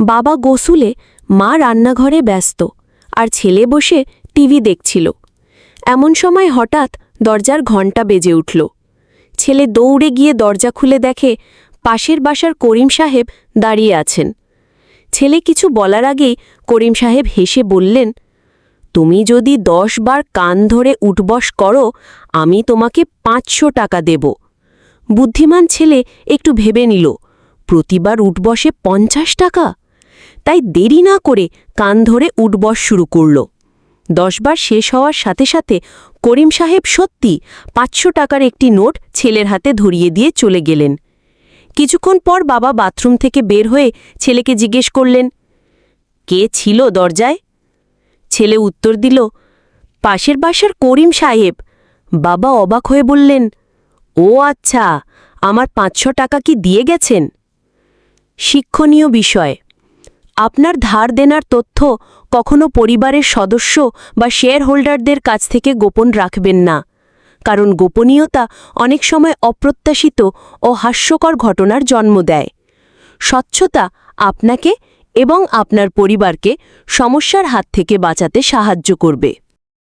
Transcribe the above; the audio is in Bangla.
বাবা গোসুলে মা রান্নাঘরে ব্যস্ত আর ছেলে বসে টিভি দেখছিল। এমন সময় হঠাৎ দরজার ঘণ্টা বেজে উঠল। ছেলে দৌড়ে গিয়ে দরজা খুলে দেখে পাশের বাসার করিম সাহেব দাঁড়িয়ে আছেন। ছেলে কিছু বলার আগেই করিম সাহেব হেসে বললেন, তুমি যদি দশ বার কান ধরে উঠবস করো, আমি তোমাকে পাঁচশো টাকা দেব। বুদ্ধিমান ছেলে একটু ভেবে নিল, প্রতিবার উঠবসে পঞ্চাশ টাকা? তাই দেরি না করে কান ধরে উঠবস শুরু করল। দশবার শেষ হওয়ার সাথে সাথে করিম সাহেব সত্যি পাঁচশো টাকার একটি নোট ছেলের হাতে ধরিয়ে দিয়ে চলে গেলেন। কিছুক্ষণ পর বাবা বাথরুম থেকে বের হয়ে ছেলেকে জিজ্ঞেস করলেন, কে ছিল দরজায়? ছেলে উত্তর দিল, পাশের বাসার করিম সাহেব। বাবা অবাক হয়ে বললেন, ও আচ্ছা আমার পাঁচশো টাকা কি দিয়ে গেছেন? শিক্ষণীয় বিষয় আপনার ধার দেনার তথ্য কখনো পরিবারের সদস্য বা শেয়ার হোল্ডারদের কাছ থেকে গোপন রাখবেন না। কারণ গোপনীয়তা অনেক সময় অপ্রত্যাশিত ও হাস্যকর ঘটনার জন্ম দেয়। স্বচ্ছতা আপনাকে এবং আপনার পরিবারকে সমস্যার হাত থেকে বাঁচাতে সাহায্য করবে।